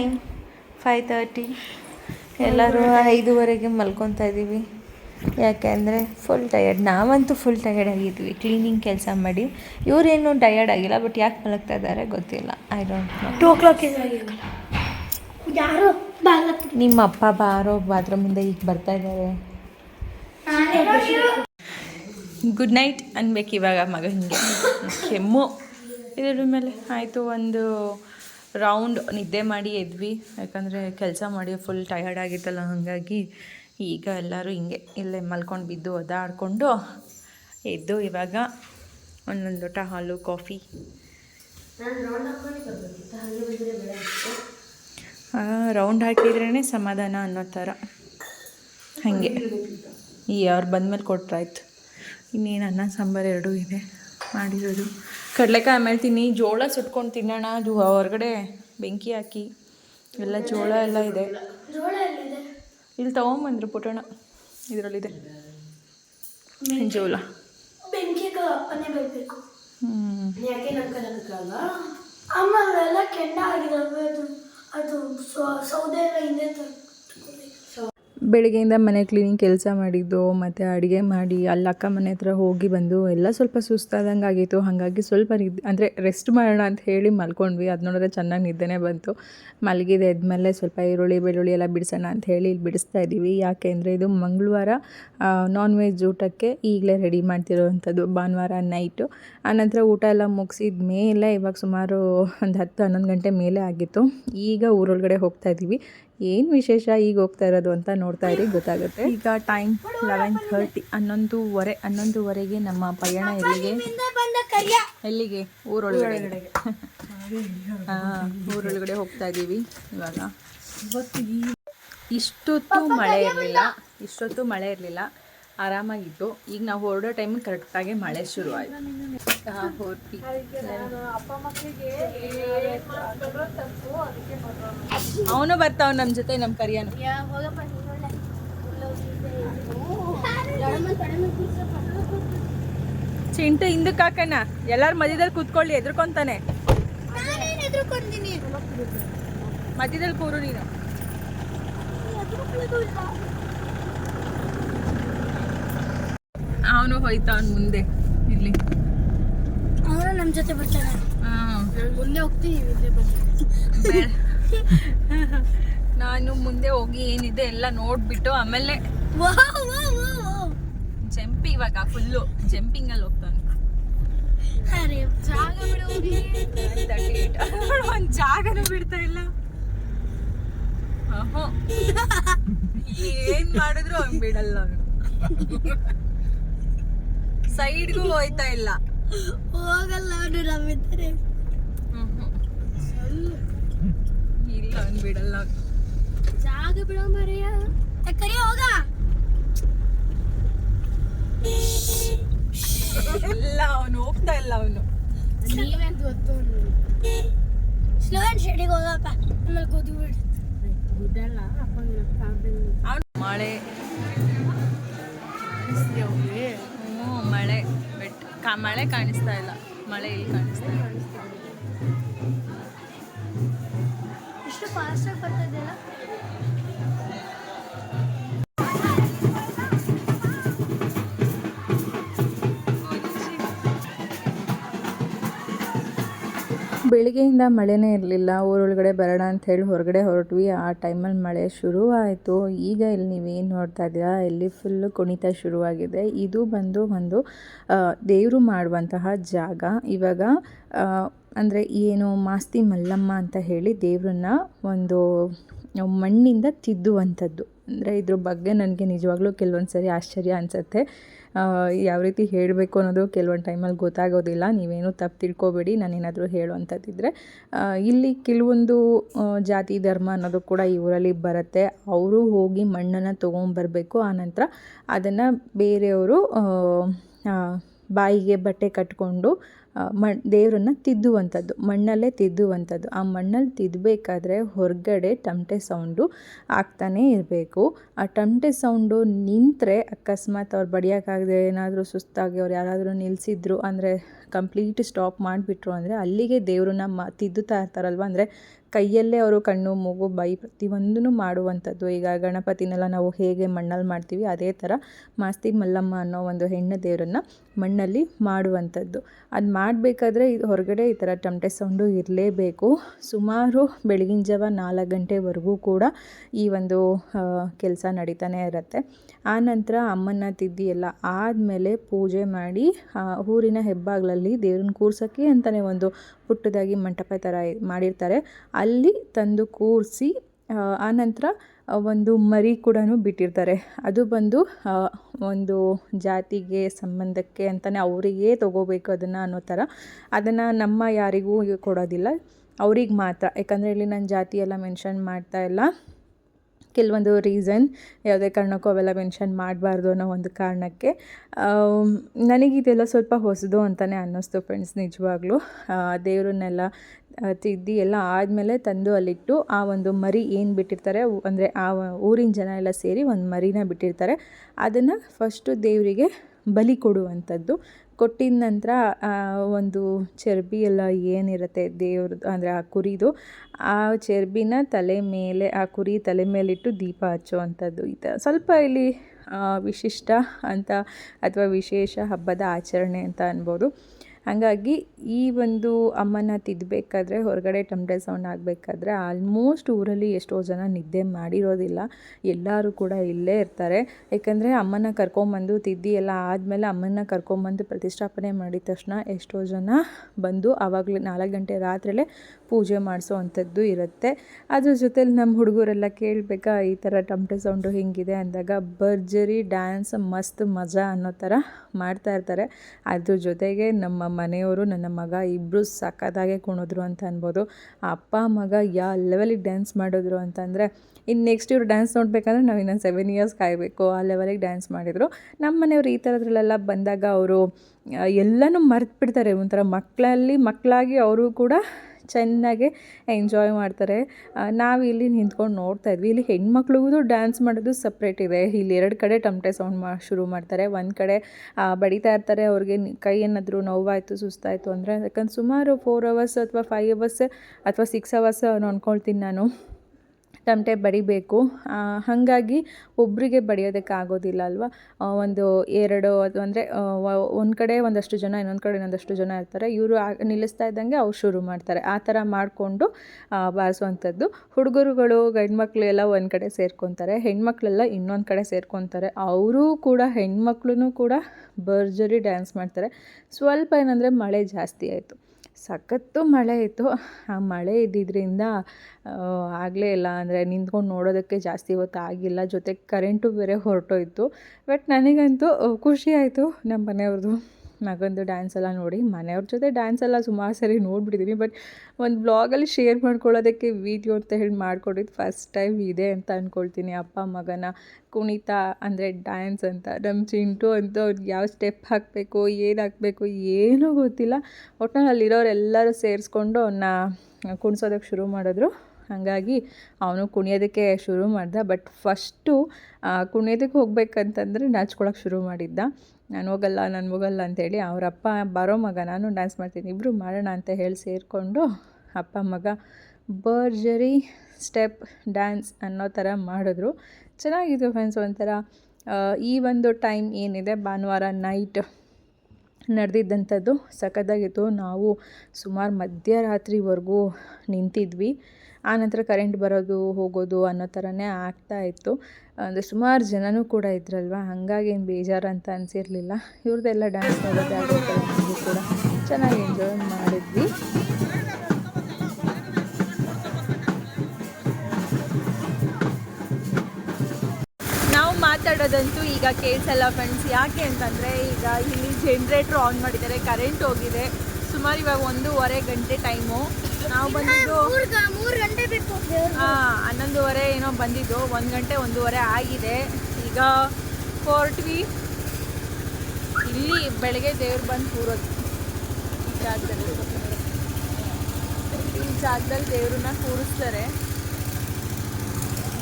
Time five thirty ಎಲ್ಲರೂ ಐದುವರೆಗೆ ಮಲ್ಕೊತಾ ಇದ್ದೀವಿ ಯಾಕೆಂದರೆ ಫುಲ್ ಟಯರ್ಡ್ ನಾವಂತೂ ಫುಲ್ ಟಯರ್ಡ್ ಆಗಿದ್ವಿ. ಕ್ಲೀನಿಂಗ್ ಕೆಲಸ ಮಾಡಿ. ಇವರೇನು ಟಯರ್ಡ್ ಆಗಿಲ್ಲ ಬಟ್ ಯಾಕೆ ಮಲಗ್ತಾ ಇದ್ದಾರೆ ಗೊತ್ತಿಲ್ಲ. I don't know two o'clock ನಿಮ್ಮ ಅಪ್ಪ ಬಾರೋ ಬಾತ್ರೂಮಿಂದ ಈಗ ಬರ್ತಾ ಇದ್ದಾರೆ. ಗುಡ್ ನೈಟ್ ಅನ್ಬೇಕು ಇವಾಗ ಮಗ ಹಿಂಗೆ. ಕೆಮ್ಮು. ಇದ್ರ ಮೇಲೆ ಆಯಿತು ಒಂದು ರೌಂಡ್ ನಿದ್ದೆ ಮಾಡಿ ಎದ್ವಿ. ಯಾಕಂದರೆ ಕೆಲಸ ಮಾಡಿ ಫುಲ್ ಟಯರ್ಡ್ ಆಗಿತ್ತಲ್ಲ, ಹಾಗಾಗಿ ಈಗ ಎಲ್ಲರೂ ಹಿಂಗೆ ಇಲ್ಲೇ ಮಲ್ಕೊಂಡು ಬಿದ್ದು ಒದಾಡಿಕೊಂಡು ಎದ್ದು ಇವಾಗ ಒಂದೊಂದು ಲೋಟ ಹಾಲು ಕಾಫಿ ರೌಂಡ್ ಹಾಕಿದ್ರೇ ಸಮಾಧಾನ ಅನ್ನೋ ಥರ. ಹಾಗೆ. ಈ ಅವ್ರು ಬಂದಮೇಲೆ ಕೊಟ್ರಾಯ್ತು. ಇನ್ನೇನು ಅನ್ನ, ಸಾಂಬಾರು ಎರಡೂ ಇದೆ. ಮಾಡಿರೋದು. ಕಡಲೆಕಾಯಿ ಆಮೇಲೆ ತಿನ್ನಿ. ಜೋಳ ಸುಟ್ಕೊಂಡು ತಿನ್ನೋಣ. ಅದು ಹೊರಗಡೆ ಬೆಂಕಿ ಹಾಕಿ. ಎಲ್ಲ ಜೋಳ ಎಲ್ಲ ಇದೆ. ಜೋಳ ಎಲ್ಲಿದೆ? ಇಲ್ಲಿ ತೊಗೊಂಬಂದ್ರು ಪುಟಣ ಇದರಲ್ಲಿದೆ. ಜೋಳ. ಹ್ಞೂ ಬೆಳಿಗ್ಗೆಯಿಂದ ಮನೆ ಕ್ಲೀನಿಂಗ್ ಕೆಲಸ ಮಾಡಿದ್ದು, ಮತ್ತು ಅಡುಗೆ ಮಾಡಿ, ಅಲ್ಲಿ ಅಕ್ಕ ಮನೆ ಹತ್ರ ಹೋಗಿ ಬಂದು ಎಲ್ಲ ಸ್ವಲ್ಪ ಸುಸ್ತಾದಂಗೆ ಆಗಿತ್ತು. ಹಾಗಾಗಿ ಸ್ವಲ್ಪ ನಿದ್ದೆ ಅಂದರೆ ರೆಸ್ಟ್ ಮಾಡೋಣ ಅಂತ ಹೇಳಿ ಮಲ್ಕೊಂಡ್ವಿ. ಅದು ನೋಡಿದ್ರೆ ಚೆನ್ನಾಗಿ ನಿದ್ದೆನೇ ಬಂತು. ಮಲಗಿದೆ, ಎದ್ಮೇಲೆ ಸ್ವಲ್ಪ ಈರುಳ್ಳಿ, ಬೆಳ್ಳುಳ್ಳಿ ಎಲ್ಲ ಬಿಡಿಸೋಣ ಅಂತ ಹೇಳಿ ಇಲ್ಲಿ ಬಿಡಿಸ್ತಾ ಇದ್ದೀವಿ. ಯಾಕೆ ಅಂದರೆ ಇದು ಮಂಗಳವಾರ ನಾನ್ ವೆಜ್ ಊಟಕ್ಕೆ ಈಗಲೇ ರೆಡಿ ಮಾಡ್ತಿರೋವಂಥದ್ದು. ಭಾನುವಾರ ನೈಟು ಆನಂತರ ಊಟ ಎಲ್ಲ ಮುಗಿಸಿದ ಮೇಲೆ ಇವಾಗ ಸುಮಾರು ಒಂದು ಹತ್ತು ಹನ್ನೊಂದು ಗಂಟೆ ಮೇಲೆ ಆಗಿತ್ತು. ಈಗ ಊರೊಳಗಡೆ ಹೋಗ್ತಾ ಇದ್ದೀವಿ. ಏನು ವಿಶೇಷ ಈಗ ಹೋಗ್ತಾ ಇರೋದು ಅಂತ ನೋಡ್ತಾ ಇರಿ, ಗೊತ್ತಾಗುತ್ತೆ. ಈಗ ಟೈಮ್ ಲೆವೆನ್ ಥರ್ಟಿ ಹನ್ನೊಂದುವರೆ, ಹನ್ನೊಂದುವರೆಗೆ ನಮ್ಮ ಪಯಣ ಎಲ್ಲಿಗೆ? ಎಲ್ಲಿಗೆ? ಊರೊಳಗಡೆ. ಹಾಂ, ಊರೊಳಗಡೆ ಹೋಗ್ತಾ ಇದ್ದೀವಿ ಇವಾಗ. ಇಷ್ಟೊತ್ತು ಮಳೆ ಇರಲಿಲ್ಲ, ಇಷ್ಟೊತ್ತು ಮಳೆ ಇರಲಿಲ್ಲ. ಆರಾಮಾಗಿತ್ತು ಈಗ ನಾವು ಹೊರಡೋ ಟೈಮಿಗೆ ಕರೆಕ್ಟಾಗಿ ಮಳೆ ಶುರು ಆಯಿತು. ಅವನು ಬರ್ತಾವ ನಮ್ಮ ಜೊತೆ ನಮ್ಮ ಕರಿಯನು. ಚಿಂಟು ಹಿಂದಕ್ಕೆ ಹಾಕಣ ಎಲ್ಲಾರ ಮಧ್ಯದಲ್ಲಿ ಕೂತ್ಕೊಳ್ಳಿ, ಎದ್ರುಕೊಂತಾನೆ. ಮಧ್ಯದಲ್ಲಿ ಕೂರು ನೀನು. ಅವನು ಹೋಯ್ತಾನ್ ಮುಂದೆ. ಇಲ್ಲಿ ಅವನು ನಮ್ಮ ಜೊತೆ ಬರ್ತಾನೆ. ಹಾಂ. ಮುಂದೆ ಹೋಗ್ತೀನಿ ನಾನು ಮುಂದೆ ಹೋಗಿ ಏನಿದೆ ಎಲ್ಲ ನೋಡ್ಬಿಟ್ಟು ಆಮೇಲೆ ಜಂಪ್ ಇವಾಗ ಫುಲ್ಲು ಜಂಪಿಂಗ್ ಅಲ್ಲಿ ಹೋಗ್ತಾನೆ ಒಂದ್ ಜಾಗನೂ ಬಿಡ್ತಾ ಇಲ್ಲ. ಏನ್ ಮಾಡಿದ್ರು ಅವ್ನ್ ಬಿಡಲ್ಲ ಅವ್ನು. ಸೈಡ್ಗೂ ಹೋಯ್ತಾ ಇಲ್ಲ. ಹೋಗಲ್ಲ ಅವನು ನಮ್ಮಿದ್ರೆ ಇಲ್ಲ ಅವ್ನು ಬಿಡಲ್ಲ ಅವ್ನು. ಜಾಗ ಬಿಡೋ ಮರೆಯ. ಕರಿ ಹೋಗ. ಇಲ್ಲ ಅವನು ಹೋಗ್ತಾ ಇಲ್ಲ ಅವನು. ನೀವೆಂತ ಗೊತ್ತು? ಸ್ಲೋ ಅಂಡ್ ಶೆಡಿಗೆ ಹೋಗಪ್ಪ. ಆಮೇಲೆ ಕೂತಿ ಬಿಡಿ ಬಿಡಲ್ಲ ಅಪ್ಪ ಮಳೆ. ಹ್ಞೂ ಮಳೆ ಬಟ್ ಕಾ ಮಳೆ ಕಾಣಿಸ್ತಾ ಇಲ್ಲ. ಮಳೆ ಇಲ್ಲಿ ಕಾಣಿಸ್ತಾ ಇಲ್ಲ. ಎಷ್ಟು ಫಾಸ್ಟಾಗಿ ಬರ್ತಿದೆಯಲ್ಲ ಬೆಳಿಗ್ಗೆಯಿಂದ ಮಳೆನೇ ಇರಲಿಲ್ಲ. ಊರೊಳಗಡೆ ಬರೋಣ ಅಂತ ಹೇಳಿ ಹೊರಗಡೆ ಹೊರಟ್ವಿ. ಆ ಟೈಮಲ್ಲಿ ಮಳೆ ಶುರುವಾಯಿತು. ಈಗ ಇಲ್ಲಿ ನೀವೇನು ನೋಡ್ತಾ ಇದ್ದೀರಾ? ಇಲ್ಲಿ ಫುಲ್ಲು ಕುಣಿತ ಶುರುವಾಗಿದೆ. ಇದು ಬಂದು ಒಂದು ದೇವರು ಮಾಡುವಂತಹ ಜಾಗ. ಇವಾಗ ಅಂದರೆ ಏನು ಮಾಸ್ತಿ ಮಲ್ಲಮ್ಮ ಅಂತ ಹೇಳಿ ದೇವ್ರನ್ನ ಒಂದು ಮಣ್ಣಿಂದ ತಿದ್ದುವಂಥದ್ದು. ಅಂದರೆ ಇದ್ರ ಬಗ್ಗೆ ನನಗೆ ನಿಜವಾಗ್ಲೂ ಕೆಲವೊಂದು ಸರಿ ಆಶ್ಚರ್ಯ ಅನಿಸುತ್ತೆ. ಯಾವ ರೀತಿ ಹೇಳಬೇಕು ಅನ್ನೋದು ಕೆಲವೊಂದು ಟೈಮಲ್ಲಿ ಗೊತ್ತಾಗೋದಿಲ್ಲ. ನೀವೇನು ತಪ್ಪು ತಿಳ್ಕೊಬೇಡಿ, ನಾನೇನಾದರೂ ಹೇಳುವಂಥದ್ದಿದ್ರೆ ಇಲ್ಲಿ ಕೆಲವೊಂದು ಜಾತಿ, ಧರ್ಮ ಅನ್ನೋದು ಕೂಡ ಈ ಊರಲ್ಲಿ ಬರುತ್ತೆ. ಅವರು ಹೋಗಿ ಮಣ್ಣನ್ನು ತೊಗೊಂಬರ್ಬೇಕು ಆನಂತರ ಅದನ್ನು ಬೇರೆಯವರು ಬಾಯಿಗೆ ಬಟ್ಟೆ ಕಟ್ಕೊಂಡು ಮಣ್ ದೇವರನ್ನ ತಿದ್ದುವಂಥದ್ದು, ಮಣ್ಣಲ್ಲೇ ತಿದ್ದುವಂಥದ್ದು. ಆ ಮಣ್ಣಲ್ಲಿ ತಿದ್ದಬೇಕಾದ್ರೆ ಹೊರಗಡೆ ಟಮಟೆ ಸೌಂಡು ಆಗ್ತಾನೇ ಇರಬೇಕು. ಆ ಟಮಟೆ ಸೌಂಡು ನಿಂತರೆ ಅಕಸ್ಮಾತ್ ಅವ್ರು ಬಡಿಯೋಕ್ಕಾಗದೆ ಏನಾದರೂ ಸುಸ್ತಾಗಿ ಅವ್ರು ಯಾರಾದರೂ ನಿಲ್ಲಿಸಿದ್ರು ಅಂದರೆ ಕಂಪ್ಲೀಟ್ ಸ್ಟಾಪ್ ಮಾಡಿಬಿಟ್ರು ಅಂದರೆ ಅಲ್ಲಿಗೆ ದೇವ್ರನ್ನ ಮ, ತಿದ್ದುತ್ತಾ ಇರ್ತಾರಲ್ವ? ಅಂದರೆ ಕೈಯಲ್ಲೇ ಅವರು ಕಣ್ಣು ಮೂಗು ಬಾಯಿ ಪ್ರತಿಯೊಂದೂ ಮಾಡುವಂಥದ್ದು. ಈಗ ಗಣಪತಿನೆಲ್ಲ ನಾವು ಹೇಗೆ ಮಣ್ಣಲ್ಲಿ ಮಾಡ್ತೀವಿ ಅದೇ ಥರ ಮಾಸ್ತಿ ಮಲ್ಲಮ್ಮ ಅನ್ನೋ ಒಂದು ಹೆಣ್ಣು ದೇವರನ್ನು ಮಣ್ಣಲ್ಲಿ ಮಾಡುವಂಥದ್ದು. ಅದು ಮಾಡಬೇಕಾದ್ರೆ ಇದು ಹೊರಗಡೆ ಈ ಥರ ಟಮಟೆ ಸೌಂಡು ಇರಲೇಬೇಕು. ಸುಮಾರು ಬೆಳಗಿನ ಜಾವ ನಾಲ್ಕು ಗಂಟೆವರೆಗೂ ಕೂಡ ಈ ಒಂದು ಕೆಲಸ ನಡೀತಾನೆ ಇರುತ್ತೆ. ಆನಂತರ ಅಮ್ಮನ ತಿದ್ದಿ ಎಲ್ಲ ಆದಮೇಲೆ ಪೂಜೆ ಮಾಡಿ ಆ, ಊರಿನ ಹೆಬ್ಬಾಗ್ಲಲ್ಲಿ ದೇವ್ರನ್ನ ಕೂರ್ಸೋಕ್ಕೆ ಅಂತಲೇ ಒಂದು ಪುಟ್ಟದಾಗಿ ಮಂಟಪ ಥರ ಮಾಡಿರ್ತಾರೆ. ಅಲ್ಲಿ ತಂದು ಕೂರಿಸಿ ಆನಂತರ ಒಂದು ಮರಿ ಕೂಡ ಬಿಟ್ಟಿರ್ತಾರೆ. ಅದು ಬಂದು ಒಂದು ಜಾತಿಗೆ ಸಂಬಂಧಕ್ಕೆ ಅಂತಲೇ ಅವರಿಗೆ ತೊಗೋಬೇಕು ಅದನ್ನು ಅನ್ನೋ ಥರ. ಅದನ್ನು ನಮ್ಮ ಯಾರಿಗೂ ಕೊಡೋದಿಲ್ಲ. ಅವ್ರಿಗೆ ಮಾತ್ರ. ಯಾಕಂದರೆ ಇಲ್ಲಿ ನಾನು ಜಾತಿ ಎಲ್ಲ ಮೆನ್ಷನ್ ಮಾಡ್ತಾ ಇಲ್ಲ. ಕೆಲವೊಂದು ರೀಸನ್ ಯಾವುದೇ ಕಾರಣಕ್ಕೂ ಅವೆಲ್ಲ ಮೆನ್ಷನ್ ಮಾಡಬಾರ್ದು ಅನ್ನೋ ಒಂದು ಕಾರಣಕ್ಕೆ. ನನಗೆ ನನಗಿದೆಲ್ಲ ಸ್ವಲ್ಪ ಹೊಸದು ಅಂತಲೇ ಅನ್ನಿಸ್ತು ಫ್ರೆಂಡ್ಸ್ ನಿಜವಾಗ್ಲೂ. ದೇವರನ್ನೆಲ್ಲ ತಿದ್ದಿ ಎಲ್ಲ ಆದಮೇಲೆ ತಂದು ಅಲ್ಲಿಟ್ಟು ಆ ಒಂದು ಮರಿ ಏನು ಬಿಟ್ಟಿರ್ತಾರೆ ಅಂದರೆ ಆ ಊರಿನ ಜನ ಎಲ್ಲ ಸೇರಿ ಒಂದು ಮರಿನ ಬಿಟ್ಟಿರ್ತಾರೆ. ಅದನ್ನು ಫಸ್ಟು ದೇವರಿಗೆ ಬಲಿ ಕೊಡುವಂಥದ್ದು. ಕೊಟ್ಟಿದ ನಂತರ ಒಂದು ಚರ್ಬಿ ಎಲ್ಲ ಏನಿರುತ್ತೆ ದೇವ್ರದ್ದು, ಅಂದರೆ ಆ ಕುರಿದು, ಆ ಚರ್ಬಿನ ತಲೆ ಮೇಲೆ, ಆ ಕುರಿ ತಲೆ ಮೇಲಿಟ್ಟು ದೀಪ ಹಚ್ಚುವಂಥದ್ದು ಈ ಥರ ಸ್ವಲ್ಪ ಇಲ್ಲಿ ವಿಶಿಷ್ಟ ಅಂತ ಅಥವಾ ವಿಶೇಷ ಹಬ್ಬದ ಆಚರಣೆ ಅಂತ ಅನ್ಬೋದು. ಹಾಗಾಗಿ ಈ ಒಂದು ಅಮ್ಮನ ತಿದ್ದಬೇಕಾದ್ರೆ ಹೊರಗಡೆ ಟಮ್ಟೆ ಸೌಂಡ್ ಆಗಬೇಕಾದ್ರೆ ಆಲ್ಮೋಸ್ಟ್ ಊರಲ್ಲಿ ಎಷ್ಟೋ ಜನ ನಿದ್ದೆ ಮಾಡಿರೋದಿಲ್ಲ. ಎಲ್ಲರೂ ಕೂಡ ಇಲ್ಲೇ ಇರ್ತಾರೆ. ಯಾಕಂದರೆ ಅಮ್ಮನ ಕರ್ಕೊಂಬಂದು, ತಿದ್ದಿ ಎಲ್ಲ ಆದಮೇಲೆ ಅಮ್ಮನ ಕರ್ಕೊಂಬಂದು ಪ್ರತಿಷ್ಠಾಪನೆ ಮಾಡಿದ ತಕ್ಷಣ ಎಷ್ಟೋ ಜನ ಬಂದು ಆವಾಗಲೇ ನಾಲ್ಕು ಗಂಟೆ ರಾತ್ರಿಯಲ್ಲೇ ಪೂಜೆ ಮಾಡಿಸೋ ಅಂಥದ್ದು ಇರುತ್ತೆ. ಅದ್ರ ಜೊತೆಲಿ ನಮ್ಮ ಹುಡುಗರೆಲ್ಲ ಕೇಳಬೇಕಾ, ಈ ಥರ ಟಮ್ಟೆ ಸೌಂಡು ಹಿಂಗಿದೆ ಅಂದಾಗ ಭರ್ಜರಿ ಡ್ಯಾನ್ಸ್ ಮಸ್ತ್ ಮಜಾ ಅನ್ನೋ ಥರ ಮಾಡ್ತಾ ಇರ್ತಾರೆ. ಅದ್ರ ಜೊತೆಗೆ ನಮ್ಮ ಮನೆಯವರು ನನ್ನ ಮಗ ಇಬ್ಬರು ಸಖತ್ತಾಗೆ ಕುಣಿದ್ರು ಅಂತ ಅನ್ಬೋದು. ಅಪ್ಪ, ಮಗ ಯಾವ ಲೆವೆಲಿಗೆ ಡ್ಯಾನ್ಸ್ ಮಾಡಿದ್ರು ಅಂತಂದರೆ ಇನ್ನು ನೆಕ್ಸ್ಟ್ ಇವರು ಡ್ಯಾನ್ಸ್ ನೋಡಬೇಕಂದ್ರೆ ನಾವು ಇನ್ನೊಂದು ಸೆವೆನ್ ಇಯರ್ಸ್ ಕಾಯಬೇಕು. ಆ ಲೆವೆಲಿಗೆ ಡ್ಯಾನ್ಸ್ ಮಾಡಿದರು. ನಮ್ಮ ಮನೆಯವರು ಈ ಥರದ್ರಲ್ಲೆಲ್ಲ ಬಂದಾಗ ಅವರು ಎಲ್ಲನೂ ಮರೆತು ಬಿಡ್ತಾರೆ ಒಂಥರ ಮಕ್ಕಳಲ್ಲಿ ಮಕ್ಕಳಾಗಿ ಅವರು ಕೂಡ ಚೆನ್ನಾಗೆ ಎಂಜಾಯ್ ಮಾಡ್ತಾರೆ. ನಾವು ಇಲ್ಲಿ ನಿಂತ್ಕೊಂಡು ನೋಡ್ತಾ ಇದ್ವಿ. ಇಲ್ಲಿ ಹೆಣ್ಮಕ್ಳಿಗೂ ಡ್ಯಾನ್ಸ್ ಮಾಡೋದು ಸಪ್ರೇಟ್ ಇದೆ. ಇಲ್ಲಿ ಎರಡು ಕಡೆ ಟಮಟೆ ಸೌಂಡ್ ಮಾ, ಶುರು ಮಾಡ್ತಾರೆ. ಒಂದು ಕಡೆ ಬಡಿತಾ ಇರ್ತಾರೆ ಅವ್ರಿಗೆ. ಕೈ ಏನಾದರೂ ನೋವಾಯಿತು, ಸುಸ್ತಾಯಿತು ಅಂದರೆ, ಯಾಕಂದ್ರೆ ಸುಮಾರು ಫೋರ್ ಅವರ್ಸ್ ಅಥವಾ ಫೈವ್ ಅವರ್ಸ್ ಅಥವಾ ಸಿಕ್ಸ್ ಅವರ್ಸ್ ಅಂದ್ಕೊಳ್ತೀನಿ ನಾನು. ತಮಟೆ ಬಡಿಬೇಕು ಹಾಗಾಗಿ ಒಬ್ಬರಿಗೆ ಬಡಿಯೋದಕ್ಕೆ ಆಗೋದಿಲ್ಲ ಅಲ್ವಾ ಒಂದು ಎರಡು ಅದು ಅಂದರೆ ಒಂದು ಕಡೆ ಒಂದಷ್ಟು ಜನ, ಇನ್ನೊಂದು ಕಡೆ ಇನ್ನೊಂದಷ್ಟು ಜನ ಇರ್ತಾರೆ. ಇವರು ನಿಲ್ಲಿಸ್ತಾ ಇದ್ದಂಗೆ ಅವ್ರು ಶುರು ಮಾಡ್ತಾರೆ. ಆ ಥರ ಮಾಡಿಕೊಂಡು ಬಾರಿಸುವಂಥದ್ದು. ಹುಡುಗರುಗಳು ಗಂಡ್ಮಕ್ಳು ಎಲ್ಲ ಒಂದು ಕಡೆ ಸೇರ್ಕೊತಾರೆ. ಹೆಣ್ಮಕ್ಳೆಲ್ಲ ಇನ್ನೊಂದು ಕಡೆ ಸೇರ್ಕೊತಾರೆ. ಅವರೂ ಕೂಡ ಹೆಣ್ಮಕ್ಳು ಕೂಡ ಭರ್ಜರಿ ಡ್ಯಾನ್ಸ್ ಮಾಡ್ತಾರೆ. ಸ್ವಲ್ಪ ಏನಂದರೆ ಮಳೆ ಜಾಸ್ತಿ ಆಯಿತು. ಸಖತ್ತು ಮಳೆ ಇತ್ತು. ಆ ಮಳೆ ಇದ್ದಿದ್ದರಿಂದ ಆಗಲೇ ಇಲ್ಲ. ಅಂದರೆ ನಿಂತ್ಕೊಂಡು ನೋಡೋದಕ್ಕೆ ಜಾಸ್ತಿ ಹೊತ್ತು ಆಗಿಲ್ಲ. ಜೊತೆಗೆ ಕರೆಂಟು ಬೇರೆ ಹೊರಟೋಯ್ತು. ಬಟ್ ನನಗಂತೂ, ಖುಷಿ ಆಯಿತು ನಮ್ಮ ಮನೆಯವ್ರದ್ದು ಮಗಂದು ಡ್ಯಾನ್ಸ್ ಎಲ್ಲ ನೋಡಿ, ಮನೆಯವ್ರ ಜೊತೆ ಡ್ಯಾನ್ಸ್ ಎಲ್ಲ ಸುಮಾರು ಸರಿ ನೋಡ್ಬಿಟ್ಟಿದ್ದೀನಿ ಬಟ್ ಒಂದು ಬ್ಲಾಗಲ್ಲಿ ಶೇರ್ ಮಾಡ್ಕೊಳ್ಳೋದಕ್ಕೆ ವೀಡಿಯೋ ಅಂತ ಹೇಳಿ ಮಾಡ್ಕೊಂಡಿದ್ದು ಫಸ್ಟ್ ಟೈಮ್ ಇದೆ ಅಂತ ಅಂದ್ಕೊಳ್ತೀನಿ ಅಪ್ಪ, ಮಗನ, ಕುಣಿತ ಅಂದರೆ ಡ್ಯಾನ್ಸ್ ಅಂತ ನಮ್ಮ ಚಿಂಟು ಅಂತ ಅವ್ರಿಗೆ ಯಾವ ಸ್ಟೆಪ್ ಹಾಕಬೇಕು, ಏನು ಹಾಕಬೇಕು ಏನೂ ಗೊತ್ತಿಲ್ಲ. ಒಟ್ಟಿನಲ್ಲಿ ಅಲ್ಲಿರೋರೆಲ್ಲರೂ ಸೇರಿಸ್ಕೊಂಡು ಅವನ್ನ ಕುಣಿಸೋದಕ್ಕೆ ಶುರು ಮಾಡಿದ್ರು. ಹಾಗಾಗಿ ಅವನು ಕುಣಿಯೋದಕ್ಕೆ ಶುರು ಮಾಡ್ದ ಬಟ್ ಫಸ್ಟು ಕುಣಿಯೋದಕ್ಕೆ ಹೋಗ್ಬೇಕಂತಂದರೆ ನಾಚ್ಕೊಳಕ್ಕೆ ಶುರು ಮಾಡಿದ್ದ. ನಾನು ಹೋಗಲ್ಲ ನಾನು ಹೋಗಲ್ಲ ಅಂತೇಳಿ ಅವರಪ್ಪ ಬರೋ ಮಗ ನಾನು ಡ್ಯಾನ್ಸ್ ಮಾಡ್ತೀನಿ. ಇಬ್ಬರು ಮಾಡೋಣ ಅಂತ ಹೇಳಿ ಸೇರಿಕೊಂಡು ಅಪ್ಪ, ಮಗ ಭರ್ಜರಿ ಸ್ಟೆಪ್ ಡ್ಯಾನ್ಸ್ ಅನ್ನೋ ಥರ ಮಾಡಿದ್ರು. ಚೆನ್ನಾಗಿತ್ತು ಫ್ರೆಂಡ್ಸ್ ಒಂಥರ. ಈ ಒಂದು ಟೈಮ್ ಏನಿದೆ, ಭಾನುವಾರ ನೈಟ್ ನಡೆದಿದ್ದಂಥದ್ದು ಸಖತ್ತಾಗಿತ್ತು. ನಾವು ಸುಮಾರು ಮಧ್ಯರಾತ್ರಿವರೆಗೂ ನಿಂತಿದ್ವಿ. ಆನಂತರ ಕರೆಂಟ್ ಬರೋದು, ಹೋಗೋದು ಅನ್ನೋ ಥರನೇ ಆಗ್ತಾ ಇತ್ತು. ಅಂದರೆ ಸುಮಾರು ಜನನೂ ಕೂಡ ಇದ್ರಲ್ವ? ಹಾಗಾಗಿ ಏನು ಬೇಜಾರು ಅಂತ ಅನಿಸಿರಲಿಲ್ಲ. ಇವ್ರದ್ದೆಲ್ಲ ಡ್ಯಾನ್ಸ್ ಮಾಡೋದು ಕೂಡ ಚೆನ್ನಾಗಿ ಎಂಜಾಯ್ ಮಾಡಿದ್ವಿ. ಮಾತಾಡೋದಂತೂ ಈಗ ಕೇಳಿಸಲ್ಲ ಫ್ರೆಂಡ್ಸ್ ಯಾಕೆ ಅಂತಂದರೆ ಈಗ ಇಲ್ಲಿ ಜನ್ರೇಟ್ರ್ ಆನ್ ಮಾಡಿದ್ದಾರೆ ಕರೆಂಟ್ ಹೋಗಿದೆ. ಸುಮಾರು ಇವಾಗ ಒಂದೂವರೆ ಗಂಟೆ ಟೈಮು ನಾವು ಬಂದಿದ್ದು ಮೂರು ಗಂಟೆ ಬೇಕು. ಆ, ಹನ್ನೊಂದುವರೆ ಏನೋ ಬಂದಿದ್ದು. ಒಂದು ಗಂಟೆ ಒಂದೂವರೆ ಆಗಿದೆ. ಈಗ ಹೊರಟ್ವಿ ಇಲ್ಲಿ ಬೆಳಗ್ಗೆ ದೇವ್ರು ಬಂದು ಕೂರೋದು. ಈ ಜಾಗದಲ್ಲಿ. ಈ ಜಾಗದಲ್ಲಿ ದೇವ್ರನ್ನ ಕೂರಿಸ್ತಾರೆ.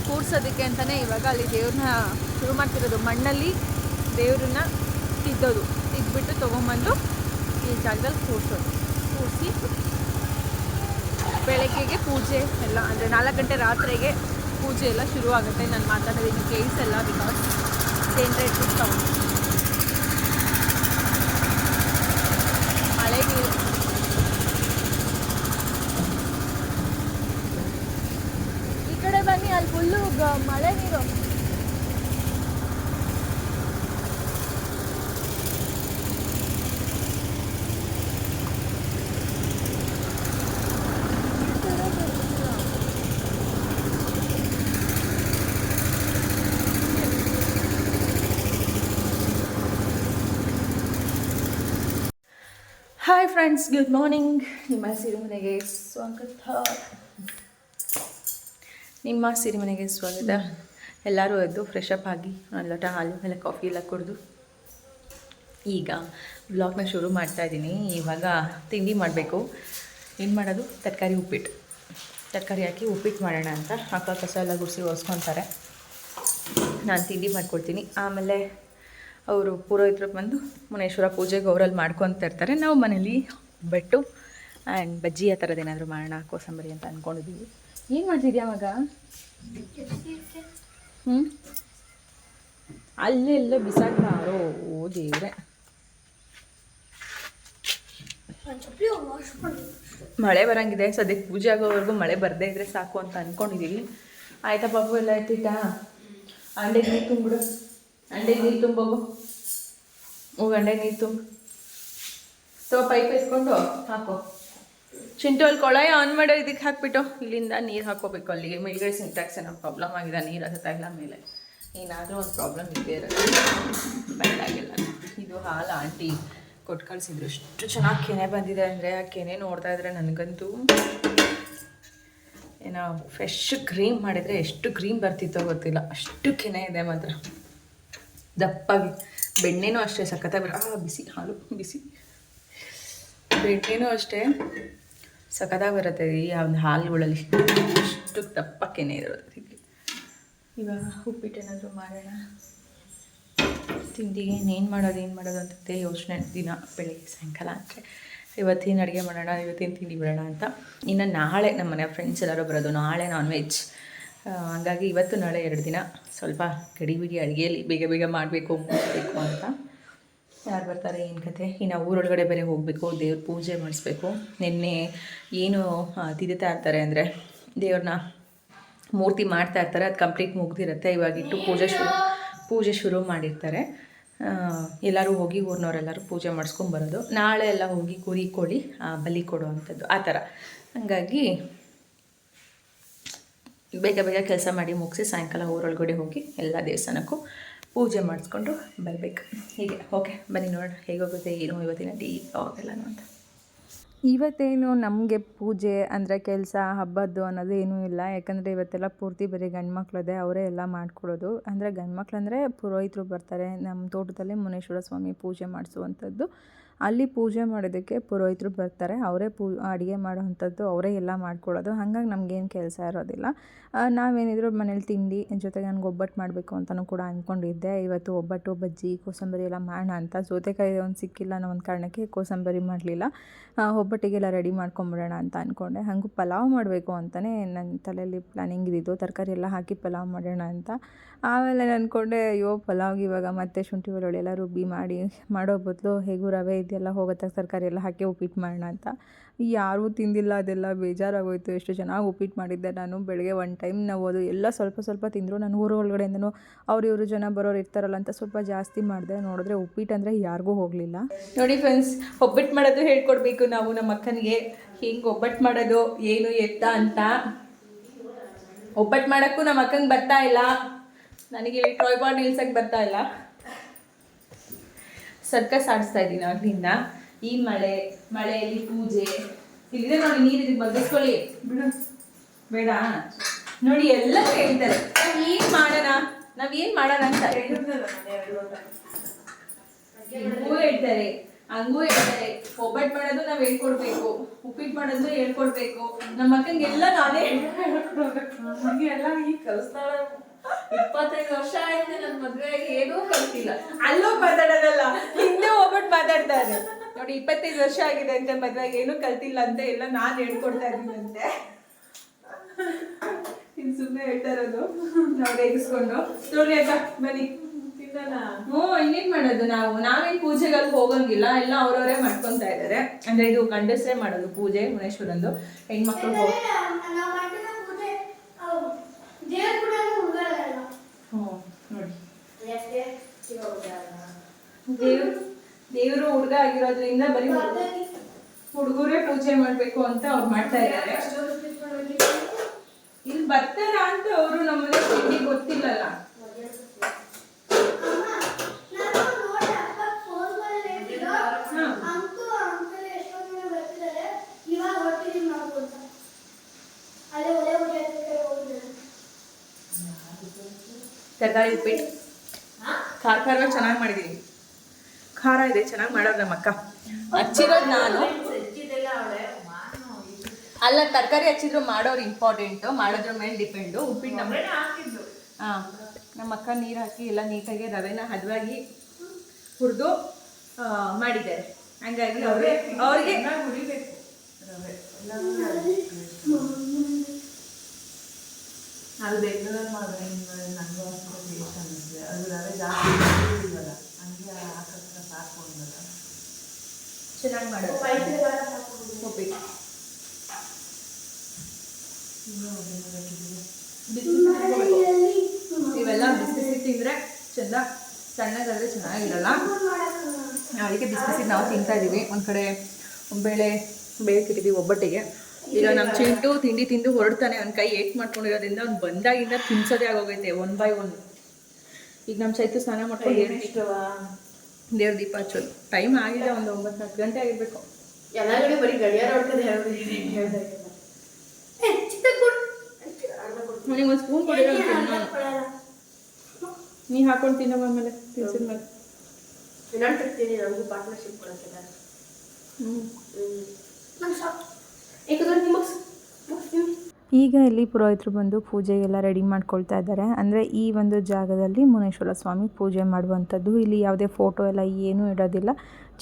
ಕೂರ್ಸೋದಕ್ಕೆ ಅಂತಲೇ ಇವಾಗ ಅಲ್ಲಿ ದೇವ್ರನ್ನ ಶುರು ಮಾಡ್ತಿರೋದು. ಮಣ್ಣಲ್ಲಿ ದೇವ್ರನ್ನ ತಿದ್ದೋದು. ತಿದ್ಬಿಟ್ಟು ತೊಗೊಂಬಂದು ಈ ಜಾಗದಲ್ಲಿ ಕೂರಿಸೋದು. ಕೂರಿಸಿ ಬೆಳಗ್ಗೆಗೆ ಪೂಜೆ ಎಲ್ಲ, ಅಂದರೆ ನಾಲ್ಕು ಗಂಟೆ ರಾತ್ರಿಗೆ ಪೂಜೆ ಎಲ್ಲ ಶುರು ಆಗುತ್ತೆ ನಾನು ಮಾತಾಡಿದ ಕೇಸ್ ಎಲ್ಲ ಬಿಕಾಸ್ ಜನರೇಟ್ ಸೌಂಡ್ ಮಳೆ ನೀರು. ಈ ಕಡೆ ಬನ್ನಿ, ಅಲ್ಲಿ ಫುಲ್ಲು ಮಳೆ ನೀರು. ಹಾಯ್ ಫ್ರೆಂಡ್ಸ್ ಗುಡ್ ಮಾರ್ನಿಂಗ್ ನಿಮ್ಮ ಸಿರಿಮನೆಗೆ ಸ್ವಾಗತ. ನಿಮ್ಮ ಸಿರಿಮನೆಗೆ ಸ್ವಾಗತ. ಎಲ್ಲರೂ ಎದ್ದು ಫ್ರೆಶ್ ಅಪ್ ಆಗಿ ಒಂದು ಲೋಟ ಹಾಲು ಮೇಲೆ ಕಾಫಿ ಎಲ್ಲ ಕುಡಿದು. ಈಗ ಬ್ಲಾಗ್ನ ಶುರು ಮಾಡ್ತಾ ಇದ್ದೀನಿ. ಇವಾಗ ತಿಂಡಿ ಮಾಡಬೇಕು. ಏನು ಮಾಡೋದು? ತರಕಾರಿ ಉಪ್ಪಿಟ್ಟು. ತರಕಾರಿ ಹಾಕಿ ಉಪ್ಪಿಟ್ಟು ಮಾಡೋಣ ಅಂತ. ಅಕ್ಕ ಕಸ ಎಲ್ಲ ಗುಡಿಸಿ ಒರೆಸ್ಕೊತಾರೆ. ನಾನು ತಿಂಡಿ ಮಾಡ್ಕೊಡ್ತೀನಿ. ಆಮೇಲೆ ಅವರು ಪುರೋಹಿತರು ಬಂದು ಮುನೇಶ್ವರ ಪೂಜೆಗೆ ಅವರಲ್ಲಿ ಮಾಡ್ಕೊತ ಇರ್ತಾರೆ. ನಾವು ಮನೇಲಿ ಬೆಟ್ಟು ಆ್ಯಂಡ್ ಬಜ್ಜಿ ಆ ಥರದ್ದು ಏನಾದರೂ ಮಾಡೋಣ, ಕೋಸಂಬರಿ ಅಂತ ಅಂದ್ಕೊಂಡಿದ್ದೀವಿ ಏನು ಮಾಡ್ತಿದ್ಯಾ ಮಗ? ಹ್ಞೂ ಅಲ್ಲೇ ಎಲ್ಲ ಓ ಮಾಡಿ ಮಳೆ ಬರಂಗಿದೆ. ಸದ್ಯಕ್ಕೆ ಪೂಜೆ ಆಗೋವರೆಗೂ ಮಳೆ ಬರದೇ ಇದ್ರೆ ಸಾಕು ಅಂತ ಅಂದ್ಕೊಂಡಿದ್ದೀವಿ ಆಯ್ತಾ ಪಾಪು, ಎಲ್ಲ ಎತ್ತಿಟ್ಟ? ಅಂಡೆ ತುಂಬಿಡು. ಅಂಡೆ ನೀರು ತುಂಬೋಗು ಹೋಗಿ ಅಂಡೆ ನೀರು ತುಂಬ. ತೋ ಪೈಪ್ ಎತ್ಕೊಂಡು ಹಾಕೋ. ಚಿಂಟು ಅಲ್ಲಿ ಕೊಳಾಯ ಆನ್ ಮಾಡೋ, ಇದಕ್ಕೆ ಹಾಕ್ಬಿಟ್ಟು. ಇಲ್ಲಿಂದ ನೀರು ಹಾಕೋಬೇಕು ಅಲ್ಲಿಗೆ. ಮೇಲ್ಗಡೆ ಸಿಂಟ್ಯಾಕ್ಸ್ ಏನೋ ಪ್ರಾಬ್ಲಮ್ ಆಗಿದೆ, ನೀರು ಹತ್ತಾಗಿಲ್ಲ ಮೇಲೆ. ಏನಾದರೂ ಒಂದು ಪ್ರಾಬ್ಲಮ್ ಇದ್ದೇ ಇರುತ್ತೆ ಬಂದಾಗಿಲ್ಲ ಇದು ಹಾಲು ಆಂಟಿ ಕೊಟ್ಟು ಕಳಿಸಿದ್ರು. ಎಷ್ಟು ಚೆನ್ನಾಗಿ ಕೆನೆ ಬಂದಿದೆ ಅಂದರೆ, ಆ ಕೆನೆ ನೋಡ್ತಾ ಇದ್ರೆ ನನಗಂತೂ ಏನೋ ಫ್ರೆಶ್ ಕ್ರೀಮ್ ಮಾಡಿದರೆ ಎಷ್ಟು ಕ್ರೀಮ್ ಬರ್ತಿತ್ತೋ ಗೊತ್ತಿಲ್ಲ. ಅಷ್ಟು ಕೆನೆ ಇದೆ ಮಾತ್ರ. ದಪ್ಪಾಗಿ. ಬೆಣ್ಣೆನೂ ಅಷ್ಟೇ, ಸಖತ್ತಾಗಿ ಬರೋ ಬಿಸಿ, ಹಾಲು, ಬಿಸಿ. ಬೆಣ್ಣೆನೂ ಅಷ್ಟೇ ಸಖತ್ತಾಗಿ ಬರುತ್ತೆ. ಈ ಒಂದು ಹಾಲುಗಳಲ್ಲಿ ಅಷ್ಟು ದಪ್ಪಕ್ಕೇನೆ ಇರೋದಕ್ಕೆ ಇವಾಗ ಉಪ್ಪಿಟ್ಟು ಏನಾದರೂ ಮಾಡೋಣ. ತಿಂಡಿಗೆ ಇನ್ನೇನು ಮಾಡೋದು, ಏನು ಮಾಡೋದು ಅಂತ ಯೋಚನೆ. ದಿನ, ಬೆಳಿಗ್ಗೆ, ಸಾಯಂಕಾಲ ಅಂದರೆ ಇವತ್ತಿನ ಅಡುಗೆ ಮಾಡೋಣ, ಇವತ್ತಿನ ತಿಂಡಿ ಬಿಡೋಣ ಅಂತ. ಇನ್ನು ನಾಳೆ ನಮ್ಮ ಮನೆ ಫ್ರೆಂಡ್ಸ್ ಎಲ್ಲರೂ ಬರೋದು. ನಾಳೆ ನಾನ್ ವೆಜ್ ಹಂಗಾಗಿ ಇವತ್ತು ನಾಳೆ ಎರಡು ದಿನ ಸ್ವಲ್ಪ ಗಡಿ ಬಿಡಿ, ಅಡುಗೆಯಲ್ಲಿ ಬೇಗ ಬೇಗ ಮಾಡಬೇಕು, ಮುಗಿಸ್ಬೇಕು ಅಂತ. ಯಾರು ಬರ್ತಾರೆ, ಏನು ಕತೆ? ಇನ್ನು ಊರೊಳಗಡೆ ಬೇರೆ ಹೋಗಬೇಕು, ದೇವ್ರ ಪೂಜೆ ಮಾಡಿಸ್ಬೇಕು. ನಿನ್ನೆ ಏನು ತಿದ್ದುತ್ತಾ ಇರ್ತಾರೆ ಅಂದರೆ ದೇವ್ರನ್ನ ಮೂರ್ತಿ ಮಾಡ್ತಾ ಇರ್ತಾರೆ, ಅದು ಕಂಪ್ಲೀಟ್ ಮುಗ್ದಿರುತ್ತೆ. ಇವಾಗಿಟ್ಟು ಪೂಜೆ ಶುರು ಪೂಜೆ ಶುರು ಮಾಡಿರ್ತಾರೆ. ಎಲ್ಲರೂ ಹೋಗಿ ಊರಿನವರೆಲ್ಲರೂ ಪೂಜೆ ಮಾಡಿಸ್ಕೊಂಡು ಬರೋದು. ನಾಳೆ ಎಲ್ಲ ಹೋಗಿ ಕುರಿ ಕೋಳಿ ಬಲಿ ಕೊಡುವಂಥದ್ದು, ಆ ಥರ. ಹಾಗಾಗಿ ಬೇಗ ಬೇಗ ಕೆಲಸ ಮಾಡಿ ಮುಗಿಸಿ ಸಾಯಂಕಾಲ ಊರೊಳಗಡೆ ಹೋಗಿ ಎಲ್ಲ ದೇವಸ್ಥಾನಕ್ಕೂ ಪೂಜೆ ಮಾಡಿಸ್ಕೊಂಡು ಬರಬೇಕು. ಹೀಗೆ, ಓಕೆ, ಬನ್ನಿ ನೋಡೋಣ ಹೇಗೋಗುತ್ತೆ ಏನು, ಇವತ್ತಿನ ಟೀ ಅವಾಗೆಲ್ಲನೂ ಅಂತ. ಇವತ್ತೇನು ನಮಗೆ ಪೂಜೆ ಅಂದರೆ ಕೆಲಸ, ಹಬ್ಬದ್ದು ಅನ್ನೋದು ಏನೂ ಇಲ್ಲ. ಯಾಕಂದರೆ ಇವತ್ತೆಲ್ಲ ಪೂರ್ತಿ ಬರೀ ಗಂಡು ಮಕ್ಳದೇ ಅವರೇ ಎಲ್ಲ ಮಾಡ್ಕೊಡೋದು. ಅಂದರೆ ಗಂಡು ಅಂದರೆ ಪುರೋಹಿತರು ಬರ್ತಾರೆ ನಮ್ಮ ತೋಟದಲ್ಲಿ ಮುನೇಶ್ವರ ಸ್ವಾಮಿ ಪೂಜೆ ಮಾಡಿಸುವಂಥದ್ದು. ಅಲ್ಲಿ ಪೂಜೆ ಮಾಡೋದಕ್ಕೆ ಪುರೋಹಿತರು ಬರ್ತಾರೆ. ಅವರೇ ಪೂ, ಅಡುಗೆ ಮಾಡೋವಂಥದ್ದು ಅವರೇ ಎಲ್ಲ ಮಾಡ್ಕೊಳ್ಳೋದು. ಹಾಗಾಗಿ ನಮಗೇನು ಕೆಲಸ ಇರೋದಿಲ್ಲ. ನಾವೇನಿದ್ರು ಮನೇಲಿ ತಿಂಡಿ ಜೊತೆಗೆ ನನಗೆ ಒಬ್ಬಟ್ಟು ಮಾಡಬೇಕು ಅಂತಲೂ ಕೂಡ ಅಂದ್ಕೊಂಡಿದ್ದೆ ಇವತ್ತು ಒಬ್ಬಟ್ಟು, ಬಜ್ಜಿ, ಕೋಸಂಬರಿ ಎಲ್ಲ ಮಾಡೋಣ ಅಂತ. ಸೌತೆಕಾಯಿ ಒಂದು ಸಿಕ್ಕಿಲ್ಲ ಅನ್ನೋ ಒಂದು ಕಾರಣಕ್ಕೆ ಕೋಸಂಬರಿ ಮಾಡಲಿಲ್ಲ. ಒಬ್ಬಟ್ಟಿಗೆಲ್ಲ ರೆಡಿ ಮಾಡ್ಕೊಂಬಿಡೋಣ ಅಂತ ಅಂದ್ಕೊಂಡೆ ಹಾಗೂ ಪಲಾವ್ ಮಾಡಬೇಕು ಅಂತಲೇ ನನ್ನ ತಲೆಯಲ್ಲಿ ಪ್ಲ್ಯಾನಿಂಗ್ ಇದ್ದಿದ್ದು ತರಕಾರಿ ಎಲ್ಲ ಹಾಕಿ ಪಲಾವ್ ಮಾಡೋಣ ಅಂತ. ಆಮೇಲೆ ನಾನು ಅಂದ್ಕೊಂಡೆ ಅಯ್ಯೋ ಪಲಾವ್ಗೆ ಇವಾಗ ಮತ್ತೆ ಶುಂಠಿ ಬೆಳ್ಳುಳ್ಳಿ ಎಲ್ಲ ರುಬ್ಬಿ ಮಾಡಿ, ಮಾಡೋ ಬದಲು ಹೇಗೂ ರವೆ ಇದೆಲ್ಲ ಹೋಗುತ್ತೆ, ತರಕಾರಿ ಎಲ್ಲ ಹಾಕಿ ಉಪ್ಪಿಟ್ಟು ಮಾಡೋಣ ಅಂತ. ಯಾರೂ ತಿಂದಿಲ್ಲ, ಅದೆಲ್ಲ ಬೇಜಾರಾಗೋಯ್ತು. ಎಷ್ಟು ಚೆನ್ನಾಗಿ ಉಪ್ಪಿಟ್ಟು ಮಾಡಿದ್ದೆ ನಾನು. ಬೆಳಗ್ಗೆ ಒನ್ ಟೈಮ್ ನಾವು ಅದು ಎಲ್ಲ ಸ್ವಲ್ಪ ಸ್ವಲ್ಪ ತಿಂದರು. ನಾನು ಊರು ಒಳಗಡೆಯಿಂದನೂ ಅವ್ರು ಇವರು ಜನ ಬರೋರು ಇರ್ತಾರಲ್ಲ ಅಂತ ಸ್ವಲ್ಪ ಜಾಸ್ತಿ ಮಾಡಿದೆ. ನೋಡಿದ್ರೆ ಉಪ್ಪಿಟ್ಟು ಅಂದರೆ ಯಾರಿಗೂ ಹೋಗಲಿಲ್ಲ. ನೋಡಿ ಫ್ರೆಂಡ್ಸ್ ಒಬ್ಬಟ್ಟು ಮಾಡೋದು ಹೇಳ್ಕೊಡ್ಬೇಕು ನಾವು ನಮ್ಮ ಅಕ್ಕನಿಗೆ. ಹಿಂಗೆ ಒಬ್ಬಟ್ಟು ಮಾಡೋದು ಏನು ಎತ್ತ ಅಂತ? ಒಬ್ಬಟ್ಟು ಮಾಡೋಕ್ಕೂ ನಮ್ಮ ಅಕ್ಕಂಗೆ ಬರ್ತಾ ಇಲ್ಲ. ನನಗೆ ಇಲ್ಲಿ ಟ್ರಾಯ್ಬಾಲ್ ನಿಲ್ಸಕ್ಕೆ ಬರ್ತಾ ಇಲ್ಲ. ಸರ್ಕಸ್ ಆಡಿಸ್ತಾ ಇದ್ದೀನಿ ಅಲ್ಲಿಂದ ಈ ಮಳೆ, ಮಳೆಯಲ್ಲಿ ಪೂಜೆ. ಇಲ್ಲಿದೆ ನೋಡಿ, ನೀರು ಇದಕ್ಕೆ ಬಗ್ಗಿಸ್ಕೊಳ್ಳಿ. ಬಿಡು. ಬೇಡ. ನೋಡಿ, ಎಲ್ಲ ಹೇಳ್ತಾರೆ ಏನು ಏನ್ ಮಾಡೋಣ? ನಾವ್ ಏನ್ ಮಾಡೋಣ ಅಂತ. ಹೇಳ್ತಾರೆ ಹೇಳ್ತಾರೆ. ಹಂಗೂ ಹೇಳ್ತಾರೆ. ಒಬ್ಬಟ್ಟು ಮಾಡೋದು ನಾವ್ ಹೇಳ್ಕೊಡ್ಬೇಕು. ಉಪ್ಪಿಟ್ಟು ಮಾಡೋದು ಹೇಳ್ಕೊಡ್ಬೇಕು. ನಮ್ಮ ಮಕ್ಕಂಗೆಲ್ಲ ನಾನೇ ಎಲ್ಲ ಈಗ ಕಲಿಸ್ತಾಳೆ ಇಪ್ಪತ್ತೈದು ವರ್ಷ ಆಯ್ತು ನನ್ನ ಮದುವೆಗೆ ಏನೂ ಕಲ್ತಿಲ್ಲ ಅಲ್ಲೂ ಮಾತಾಡೋದಲ್ಲ ಹಿಂದೆ ಹೋಗ್ಬಿಟ್ಟು ಮಾತಾಡ್ತಾರೆ. ನೋಡಿ ಇಪ್ಪತ್ತೈದು ವರ್ಷ ಆಗಿದೆ ಅಂತ ಮದ್ವೆಗೆ ಏನೂ ಕಲ್ತಿಲ್ಲ ಅಂತ ಎಲ್ಲ ನಾನು ಹೇಳ್ಕೊಡ್ತಾ ಇದ್ದೀನಂತೆ ಇನ್ನು ಸುಮ್ಮನೆ ಹೇಳ್ತಾ ಇರೋದು ನಾವು ರೇಗಿಸ್ಕೊಂಡು. ನೋಡಿ ಅಕ್ಕ ಬನ್ನಿ. ಹ್ಞೂ ಇನ್ನೇನ್ ಮಾಡೋದು ನಾವು? ನಾವೇನ್ ಪೂಜೆಗಳಿಗೆ ಹೋಗಂಗಿಲ್ಲ ಎಲ್ಲ ಅವ್ರವರೇ ಮಾಡ್ಕೊಂತಾ ಇದ್ದಾರೆ. ಅಂದ್ರೆ ಇದು ಗಂಡಸರೇ ಮಾಡೋದು ಪೂಜೆ ಮುನೇಶ್ವರಂದು. ಹೆಣ್ಮಕ್ಳು ಹೋಗ್ ನಾವು ಮಾಡಿದ ಪೂಜೆ ದೇವ್ರ ಕೂಡ ಹುಡುಗರಲ್ಲ ಹ್ಞೂ ನೋಡಿ ದೇವ್ರು ದೇವರು ಹುಡುಗ ಆಗಿರೋದ್ರಿಂದ ಬರೀ ಹುಡುಗರೇ ಪೂಜೆ ಮಾಡ್ಬೇಕು ಅಂತ ಅವ್ರು ಮಾಡ್ತಾ ಇದ್ದಾರೆ. ಇಲ್ಲಿ ಬರ್ತಾರ ಅಂತ ಅವರು ನಮ್ಮನೆ ತಿಂಡಿ ಗೊತ್ತಿಲ್ಲಲ್ಲ. ತರಕಾರಿ ಉಪ್ಪಿಟ್ಟು ಖಾರ ಖಾರ ಚೆನ್ನಾಗಿ ಮಾಡಿದ್ದೀನಿ ಖಾರ ಇದೆ ಚೆನ್ನಾಗಿ ಮಾಡೋದು ನಮ್ಮ ಅಕ್ಕ ಹಚ್ಚಿರೋದು ನಾನು. ಅಲ್ಲ ತರಕಾರಿ ಹಚ್ಚಿದ್ರು ಮಾಡೋರು ಇಂಪಾರ್ಟೆಂಟು ಮಾಡೋದ್ರ ಮೇಲೆ ಡಿಪೆಂಡು ಉಪ್ಪಿಟ್ಟು ನಮ್ಮ ಹಾಂ ನಮ್ಮ ಅಕ್ಕ ನೀರು ಹಾಕಿ ಎಲ್ಲ ನೀಟಾಗಿ ರವೆನ ಹದವಾಗಿ ಹುರಿದು ಮಾಡಿದ್ದಾರೆ. ಹಂಗಾಗಿ ಅವ್ರಿಗೆ ಅವ್ರಿಗೆ ಅದು ಬೆಂಗಳೂರಲ್ಲಿ ಮಾಡಿದ್ರೆ ನನಗೂ ಅಷ್ಟು ಟೇಸ್ಟ್ ಅನ್ನಿಸ್ತದೆ ಅದು ರವೆ ಜಾಸ್ತಿ ಇಲ್ವಲ್ಲ ಹಂಗೆ ಹಾಕಕ್ಕೆ ಸಾಕು ಅನ್ನಲ್ಲ ಚೆನ್ನಾಗಿ ಮಾಡೋದು ಉಪ್ಪಿಟ್ಟು ಇವೆಲ್ಲ ಬಿಸಿ ಬಿಸಿ ತಿಂದರೆ ಚೆಂದ ಸಣ್ಣಗಾದ್ರೆ ಚೆನ್ನಾಗಿರಲ್ಲ. ಅದಕ್ಕೆ ಬಿಸಿ ಬಿಸಿ ನಾವು ತಿಂತಾ ಇದ್ದೀವಿ ಒಂದು ಕಡೆ ಬೇಳೆ ಬೇಯಕ್ಕಿಟ್ಟಿದ್ದೀವಿ ಒಬ್ಬಟ್ಟಿಗೆ. ಈಗ ನಮ್ಮ ಚಿಂಟು ತಿಂಡಿ ತಿಂದು ಹೊರಡ್ತಾನೆ. ಅವ್ನ ಕೈ ಏಟ್ ಮಾಡ್ಕೊಂಡಿರೋದ್ರಿಂದ ಅವ್ನು ಬಂದಾಗಿಂದ ತಿನ್ಸೋದೇ ಆಗೋಗೈತೆ ಒನ್ ಬೈ ಒನ್ ಈಗ ನಮ್ಮ ಚೈತು ಸ್ನಾನ ಮಾಡ್ಕೊಂಡು ಇಷ್ಟವಾ? ದೇವ್ರ ದೀಪ ಹಚ್ಚೋದು. ಟೈಮ್ ಆಗಿದೆ ಒಂದು ಒಂಬತ್ತು ಹತ್ತು ಗಂಟೆ ಆಗಿರ್ಬೇಕು. ಎಲ್ಲ ಕಡೆ ಬರೀ ಗಡಿಯಾರ ನನಗೆ ಒಂದು ಸ್ಪೂನ್ ಕೊಡಿ ನೀ ಹಾಕೊಂಡು ತಿನ್ನೋ ಆಮೇಲೆ ತಿನ್ಸಿದ ಮೇಲೆ. ಇನ್ನೊಂದಿರ್ತೀನಿ ನಮಗೂ ಪಾರ್ಟ್ನರ್ಶಿಪ್ ಕೊಡೋಕ್ಕಿಲ್ಲ ಹ್ಞೂ ಏಕೆಂದ್ರೆ ನಿಮಗೆ ಈಗ ಇಲ್ಲಿ ಪುರೋಹಿತರು ಬಂದು ಪೂಜೆಗೆಲ್ಲ ರೆಡಿ ಮಾಡ್ಕೊಳ್ತಾ ಇದ್ದಾರೆ. ಅಂದರೆ ಈ ಒಂದು ಜಾಗದಲ್ಲಿ ಮುನೇಶ್ವರ ಸ್ವಾಮಿ ಪೂಜೆ ಮಾಡುವಂಥದ್ದು. ಇಲ್ಲಿ ಯಾವುದೇ ಫೋಟೋ ಎಲ್ಲ ಏನೂ ಇಡೋದಿಲ್ಲ.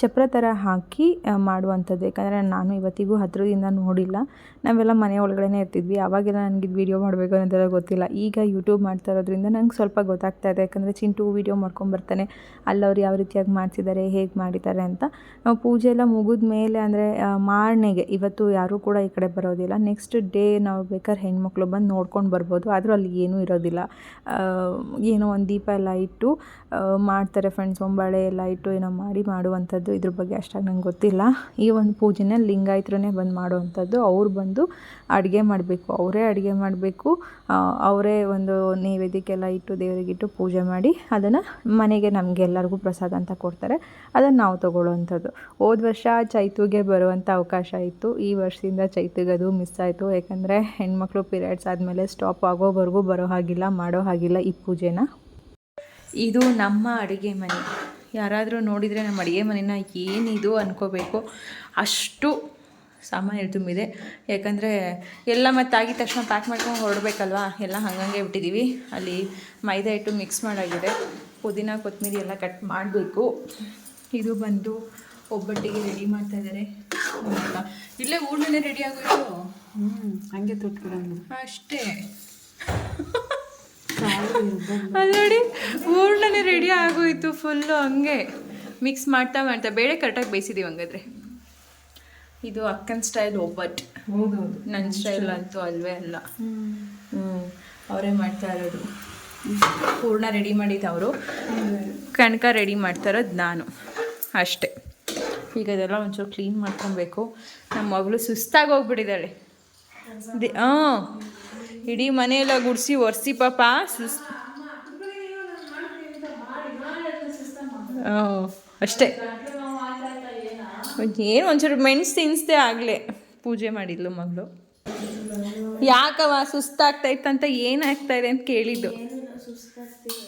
ಚಪ್ರ ಥರ ಹಾಕಿ ಮಾಡುವಂಥದ್ದು. ಯಾಕಂದರೆ ನಾನು ಇವತ್ತಿಗೂ ಹತ್ತಿರದಿಂದ ನೋಡಿಲ್ಲ. ನಾವೆಲ್ಲ ಮನೆ ಒಳಗಡೆ ಇರ್ತಿದ್ವಿ. ಆವಾಗೆಲ್ಲ ನನಗೆ ವೀಡಿಯೋ ಮಾಡಬೇಕು ಅನ್ನೋದೆಲ್ಲ ಗೊತ್ತಿಲ್ಲ. ಈಗ ಯೂಟ್ಯೂಬ್ ಮಾಡ್ತಾ ಇರೋದ್ರಿಂದ ನಂಗೆ ಸ್ವಲ್ಪ ಗೊತ್ತಾಗ್ತಾ ಇದೆ. ಯಾಕಂದರೆ ಚಿಂಟು ವೀಡಿಯೋ ಮಾಡ್ಕೊಂಬರ್ತಾನೆ ಅಲ್ಲವ್ರು ಯಾವ ರೀತಿಯಾಗಿ ಮಾಡ್ತಿದ್ದಾರೆ ಹೇಗೆ ಮಾಡಿದ್ದಾರೆ ಅಂತ. ನಾವು ಪೂಜೆ ಎಲ್ಲ ಮುಗಿದ ಮೇಲೆ ಅಂದರೆ ಮಾರನೆಗೆ ಇವತ್ತು ಯಾರೂ ಕೂಡ ಈ ಕಡೆ ಬರೋದಿಲ್ಲ. ನೆಕ್ಸ್ಟ್ ಡೇ ನಾವು ಬೇಕಾದ್ರೆ ಹೆಣ್ಮಕ್ಳು ಬಂದು ನೋಡ್ಕೊಂಡು ಬರ್ಬೋದು. ಆದರೂ ಅಲ್ಲಿ ಏನೂ ಇರೋದಿಲ್ಲ. ಏನೋ ಒಂದು ದೀಪ ಎಲ್ಲ ಇಟ್ಟು ಮಾಡ್ತಾರೆ ಫ್ರೆಂಡ್ಸ್ ಒಂಬಾಳೆ ಎಲ್ಲ ಇಟ್ಟು ಏನೋ ಮಾಡಿ, ಮಾಡುವಂಥದ್ದು. ಇದ್ರ ಬಗ್ಗೆ ಅಷ್ಟಾಗಿ ನಂಗೆ ಗೊತ್ತಿಲ್ಲ. ಈ ಒಂದು ಪೂಜೆನ ಲಿಂಗಾಯತರೇ ಬಂದು ಮಾಡುವಂಥದ್ದು. ಅವ್ರು ಬಂದು ಅಡುಗೆ ಮಾಡಬೇಕು. ಅವರೇ ಅಡುಗೆ ಮಾಡಬೇಕು. ಅವರೇ ಒಂದು ನೈವೇದ್ಯಕ್ಕೆಲ್ಲ ಇಟ್ಟು ದೇವರಿಗಿಟ್ಟು ಪೂಜೆ ಮಾಡಿ ಅದನ್ನು ಮನೆಗೆ ನಮಗೆ ಎಲ್ಲರಿಗೂ ಪ್ರಸಾದ ಅಂತ ಕೊಡ್ತಾರೆ. ಅದನ್ನು ನಾವು ತೊಗೊಳ್ಳೋವಂಥದ್ದು. ಹೋದ ವರ್ಷ ಚೈತುಗೆ ಬರುವಂಥ ಅವಕಾಶ ಇತ್ತು. ಈ ವರ್ಷದಿಂದ ಚೈತುಗೆ ಅದು ಮಿಸ್ ಆಯಿತು. ಯಾಕಂದರೆ ಹೆಣ್ಮಕ್ಳು ಪೀರಿಯಡ್ಸ್ ಆದಮೇಲೆ ಸ್ಟಾಪ್ ಆಗೋವರೆಗೂ ಬರೋ ಹಾಗಿಲ್ಲ, ಮಾಡೋ ಹಾಗಿಲ್ಲ ಈ ಪೂಜೆನ. ಇದು ನಮ್ಮ ಅಡುಗೆ ಮನೆ. ಯಾರಾದರೂ ನೋಡಿದರೆ ನಮ್ಮ ಅಡುಗೆ ಮನೇನ ಏನಿದು ಅನ್ಕೋಬೇಕು. ಅಷ್ಟು ಸಾಮಾನು ತುಂಬಿದೆ. ಯಾಕಂದರೆ ಎಲ್ಲ ಮತ್ತೆ ಆಗಿದ ತಕ್ಷಣ ಪ್ಯಾಕ್ ಮಾಡ್ಕೊಂಡು ಹೊರಡಬೇಕಲ್ವಾ? ಎಲ್ಲ ಹಂಗಂಗೆ ಬಿಟ್ಟಿದ್ದೀವಿ ಅಲ್ಲಿ ಮೈದಾ ಹಿಟ್ಟು ಮಿಕ್ಸ್ ಮಾಡಾಗಿದೆ. ಪುದೀನ ಕೊತ್ತಂಬರಿ ಎಲ್ಲ ಕಟ್ ಮಾಡಬೇಕು. ಇದು ಬಂದು ಒಬ್ಬಟ್ಟಿಗೆ ರೆಡಿ ಮಾಡ್ತಾ ಇದ್ದಾರೆ ಇಲ್ಲೇ ಊಟನೇ ರೆಡಿ ಆಗೋಯ್ತು. ಹ್ಞೂ ಹಂಗೆ ತುಟ್ಬಿಡಂಗಿಲ್ಲ ಅಷ್ಟೇ. ಅದು ನೋಡಿ ಹೂರ್ಣನೇ ರೆಡಿ ಆಗೋಯ್ತು ಫುಲ್ಲು ಹಂಗೆ ಮಿಕ್ಸ್ ಮಾಡ್ತಾ ಮಾಡ್ತಾ ಬೇಳೆ ಕರೆಕ್ಟಾಗಿ ಬೇಯಿಸಿದೀವಿ ಹಂಗಾದ್ರೆ. ಇದು ಅಕ್ಕನ ಸ್ಟೈಲ್ ಒಬ್ಬಟ್. ಹೌದೌದು. ನನ್ನ ಸ್ಟೈಲ್ ಅಂತೂ ಅಲ್ವೇ ಅಲ್ಲ. ಹ್ಞೂ ಅವರೇ ಮಾಡ್ತಾ ಇರೋದು. ಪೂರ್ಣ ರೆಡಿ ಮಾಡಿದ್ದು ಅವರು. ಕಣಕ ರೆಡಿ ಮಾಡ್ತಾ ಇರೋದು ನಾನು. ಅಷ್ಟೇ. ಈಗ ಅದೆಲ್ಲ ಒಂಚೂರು ಕ್ಲೀನ್ ಮಾಡ್ಕೊಬೇಕು. ನಮ್ಮ ಮಗಳು ಸುಸ್ತಾಗಿ ಹೋಗ್ಬಿಟ್ಟಿದ್ದಾಳೆ. ದಿ ಹಾಂ ಇಡೀ ಮನೆಯೆಲ್ಲ ಗುಡಿಸಿ ಒರೆಸಿ ಪಾಪ ಸುಸ್ ಅಷ್ಟೇ. ಏನು ಒಂಚೂರು ಮೆಣಸು ತಿನ್ನಿಸ್ದೆ ಆಗಲೇ ಪೂಜೆ ಮಾಡಿದ್ಲು ಮಗಳು. ಯಾಕವ ಸುಸ್ತಾಗ್ತಾ ಇತ್ತಂತ ಏನಾಗ್ತಾ ಇದೆ ಅಂತ ಕೇಳಿದ್ದು.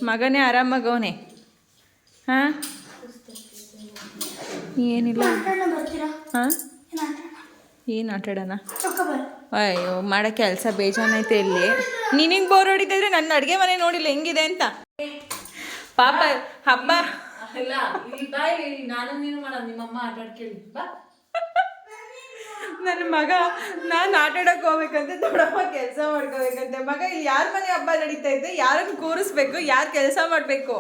ಮಗನೇ ಆರಾಮಾಗವನೇ ಹಾಂ? ಏನಿಲ್ಲ. ಹಾಂ? ಏನ್ ಆಟ ಏನು ಆಟಾಡೋಣ ಅಯ್ಯೋ ಮಾಡೋ ಕೆಲಸ ಬೇಜಾನೈತೆ ಇಲ್ಲಿ. ನಿನಗೆ ಬೋರ್ ಹೊಡಿತಿದ್ರೆ ನನ್ನ ಅಡುಗೆ ಮನೆ ನೋಡಿಲ್ಲ ಹೆಂಗಿದೆ ಅಂತ. ಪಾಪ ಹಬ್ಬ. ನನ್ನ ಮಗ ನಾನು ಆಟ ಆಡೋಕೆ ಹೋಗ್ಬೇಕಂತೆ ದೊಡ್ಡಪ್ಪ ಕೆಲಸ ಮಾಡ್ಕೋಬೇಕಂತೆ. ಮಗ ಇಲ್ಲಿ ಯಾರ ಮನೆ ಹಬ್ಬ ನಡೀತಾ ಇದೆ? ಯಾರನ್ನು ಕೂರಿಸ್ಬೇಕು? ಯಾರು ಕೆಲಸ ಮಾಡಬೇಕು?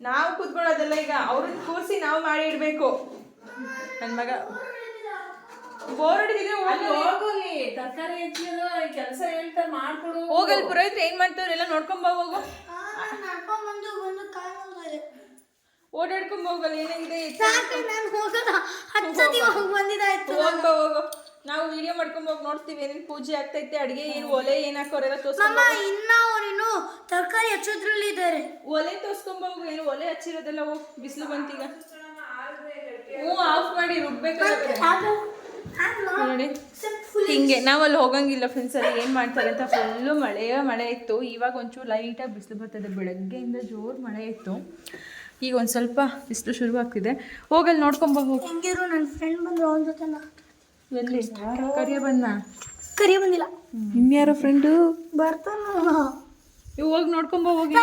ನಾವು ಕೂತ್ಕೊಳ್ಳೋದಲ್ಲ ಈಗ ಅವ್ರನ್ನ ಕೂರಿಸಿ ನಾವು ಮಾಡಿ ಇಡಬೇಕು. ನನ್ನ ಮಗ ಬೋರ್ ಹೊಡಿತಿದ್ರೆ ಅಲ್ಲಿ ಹೋಗಲಿ ತರಕಾರಿ ಹೆಚ್ಚಿದ್ರು ಕೆಲಸ ಹೇಳ್ತಾರೆ ಮಾಡ್ಕೊಡು. ಹೋಗಲ್ ಪುರೋಹಿತ್ರು ಏನ್ ಮಾಡ್ತಾವ್ರೆ? ಎಲ್ಲ ನೋಡ್ಕೊಂಡ್ ಬಾ ಹೋಗು. ಬಂದು ನೋಡ್ತಾರೆ ಓಡಾಡ್ಕೊಂಡ್ ಹೋಗಲ್ಲ. ಏನಾಗಿದೆ? ಸತಿ ಹೋಗಿ. ಬಂದಿದ್ದಾಯ್ತು ಹೋಗ್ ಹೋಗು. ನಾವು ವಿಡಿಯೋ ಮಾಡ್ಕೊಂಡ್ ಹೋಗಿ ನೋಡ್ತೀವಿ ಏನೇನು ಪೂಜೆ ಆಗ್ತೈತೆ ಅಡಿಗೆ ಏನು ಒಲೆ ಏನ್ ಹಾಕೋರೆಲ್ಲ ತೋರ್ಸ್ಕೊಂಡ್ ಇನ್ನ ಅವ್ರಿನ್ನು ತರಕಾರಿ ಹಚ್ಚೋದ್ರಲ್ಲಿ ಇದ್ದಾರೆ ಒಲೆ ತೋರ್ಸ್ಕೊಂಡ್ ಹೋಗು. ಏನು ಒಲೆ ಹಚ್ಚಿರೋದೆಲ್ಲ ಹೋಗ್. ಬಿಸಿಲು ಬಂತೀಗ ಹ್ಞೂ ಆಫ್ ಮಾಡಿ ರುಬ್ಬೇಕಾಗುತ್ತೆ ನೋಡಿ. ಹಿಂಗೆ ನಾವು ಅಲ್ಲಿ ಹೋಗಂಗಿಲ್ಲ ಫ್ರೆಂಡ್ಸ್ ಅಲ್ಲಿ ಏನು ಮಾಡ್ತಾರೆ ಅಂತ ಫುಲ್ಲು ಮಳೆಯ ಮಳೆ ಇತ್ತು. ಇವಾಗ ಒಂಚೂರು ಲೈಟಾಗಿ ಬಿಸಿಲು ಬರ್ತದೆ. ಬೆಳಗ್ಗೆಯಿಂದ ಜೋರು ಮಳೆ ಇತ್ತು. ಈಗ ಒಂದು ಸ್ವಲ್ಪ ಬಿಸಿಲು ಶುರುವಾಗ್ತಿದೆ ಹೋಗಲ್ಲಿ ನೋಡ್ಕೊಂಬ ಹೋಗಿ. ಹೆಂಗಿರು ನನ್ನ ಫ್ರೆಂಡ್ ಬಂದ್ರು ಅವನ ಜೊತೆ ಎಲ್ಲಿ? ಕರಿಯ ಬಂದ ಕರಿಯ ಬಂದಿಲ್ಲ. ಇನ್ಯಾರ ಫ್ರೆಂಡು ಬರ್ತಾನ. ಹೋಗಿ ನೋಡ್ಕೊಂಬ ಹೋಗಿ.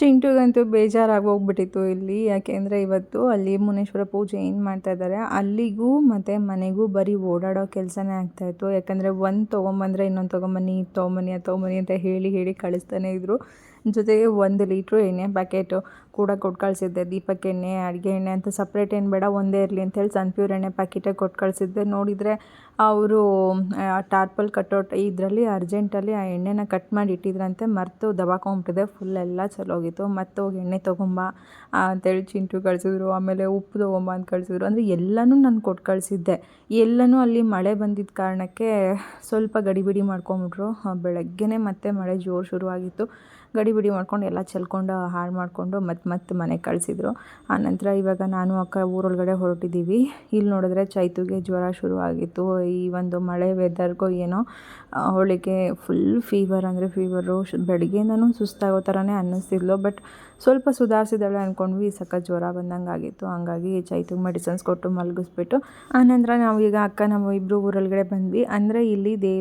ಚಿಂಟುಗಂತೂ ಬೇಜಾರಾಗಿ ಹೋಗ್ಬಿಟ್ಟಿತ್ತು ಇಲ್ಲಿ. ಯಾಕೆಂದರೆ ಇವತ್ತು ಅಲ್ಲಿ ಮುನೇಶ್ವರ ಪೂಜೆ ಏನು ಮಾಡ್ತಾ ಇದ್ದಾರೆ, ಅಲ್ಲಿಗೂ ಮತ್ತು ಮನೆಗೂ ಬರೀ ಓಡಾಡೋ ಕೆಲಸನೇ ಆಗ್ತಾಯಿತ್ತು ಯಾಕಂದರೆ ಒಂದು ತೊಗೊಂಬಂದರೆ ಇನ್ನೊಂದು ತೊಗೊಂಬನ್ನಿ ಇದು ತೊಗೊಂಬನ್ನಿ ಅದು ತೊಗೊಂಬನ್ನಿ ಅಂತ ಹೇಳಿ ಹೇಳಿ ಕಳಿಸ್ತಾನೆ ಇದ್ದರು ಜೊತೆಗೆ ಒಂದು ಲೀಟ್ರು ಎಣ್ಣೆ ಪ್ಯಾಕೆಟು ಕೂಡ ಕೊಟ್ಟು ಕಳಿಸಿದ್ದೆ. ದೀಪಕ್ಕೆ ಎಣ್ಣೆ, ಅಡುಗೆ ಎಣ್ಣೆ ಅಂತ ಸಪ್ರೇಟ್ ಏನು ಬೇಡ, ಒಂದೇ ಇರಲಿ ಅಂತೇಳಿ ಸನ್ಪ್ಯೂರ್ ಎಣ್ಣೆ ಪ್ಯಾಕೆಟೇ ಕೊಟ್ಟು ಕಳಿಸಿದ್ದೆ. ನೋಡಿದರೆ ಅವರು ಟಾರ್ಪಲ್ ಕಟ್ಟೋಟ್ ಇದರಲ್ಲಿ, ಅರ್ಜೆಂಟಲ್ಲಿ ಆ ಎಣ್ಣೆನ ಕಟ್ ಮಾಡಿ ಇಟ್ಟಿದ್ರಂತೆ. ಮರೆತು ದಬಾಕೊಂಬಿಟ್ಟಿದೆ ಫುಲ್ ಎಲ್ಲ ಚಲೋಗಿತ್ತು. ಮತ್ತೆ ಹೋಗಿ ಎಣ್ಣೆ ತೊಗೊಂಬ ಅಂತೇಳಿ ಚಿಂಟು ಕಳಿಸಿದ್ರು. ಆಮೇಲೆ ಉಪ್ಪು ತೊಗೊಂಬ ಅಂತ ಕಳಿಸಿದ್ರು. ಅಂದರೆ ಎಲ್ಲನೂ ನಾನು ಕೊಟ್ಟು ಕಳಿಸಿದ್ದೆ. ಎಲ್ಲನೂ ಅಲ್ಲಿ ಮಳೆ ಬಂದಿದ್ದ ಕಾರಣಕ್ಕೆ ಸ್ವಲ್ಪ ಗಡಿಬಿಡಿ ಮಾಡ್ಕೊಂಬಿಟ್ರು. ಬೆಳಗ್ಗೆನೇ ಮತ್ತೆ ಮಳೆ ಜೋರು ಶುರುವಾಗಿತ್ತು. ಗಡಿಬಿಡಿ ಮಾಡ್ಕೊಂಡು ಎಲ್ಲ ಚೆಲ್ಕೊಂಡು, ಹಾಳು ಮಾಡಿಕೊಂಡು ಮತ್ತೆ ಮತ್ತೆ ಮನೆಗೆ ಕಳಿಸಿದ್ರು. ಆನಂತರ ಇವಾಗ ನಾನು ಅಕ್ಕ ಊರೊಳಗಡೆ ಹೊರಟಿದ್ದೀವಿ ಇಲ್ಲಿ ನೋಡಿದ್ರೆ ಚೈತುಗೆ ಜ್ವರ ಶುರುವಾಗಿತ್ತು. ಈ ಒಂದು ಮಳೆ ವೆದರ್ಗೂ ಏನೋ ಅವಳಿಗೆ ಫುಲ್ ಫೀವರ್ ಅಂದರೆ ಫೀವರು ಬೆಳಗ್ಗೆಯಿಂದನೂ ಸುಸ್ತಾಗೋ ಥರನೇ ಅನ್ನಿಸ್ತಿದ್ಲು. ಬಟ್ ಸ್ವಲ್ಪ ಸುಧಾರಿಸಿದಾಳೆ ಅಂದ್ಕೊಂಡ್ವಿ ಸಖತ್ ಜ್ವರ ಬಂದಂಗೆ ಆಗಿತ್ತು ಹಂಗಾಗಿ ಚೈತುಗೆ ಮೆಡಿಸನ್ಸ್ ಕೊಟ್ಟು ಮಲಗಿಸ್ಬಿಟ್ಟು. ಆನಂತರ ನಾವು ಈಗ ಅಕ್ಕ ನಾವು ಇಬ್ಬರು ಊರೊಳಗಡೆ ಬಂದ್ವಿ. ಅಂದರೆ ಇಲ್ಲಿ ದೇ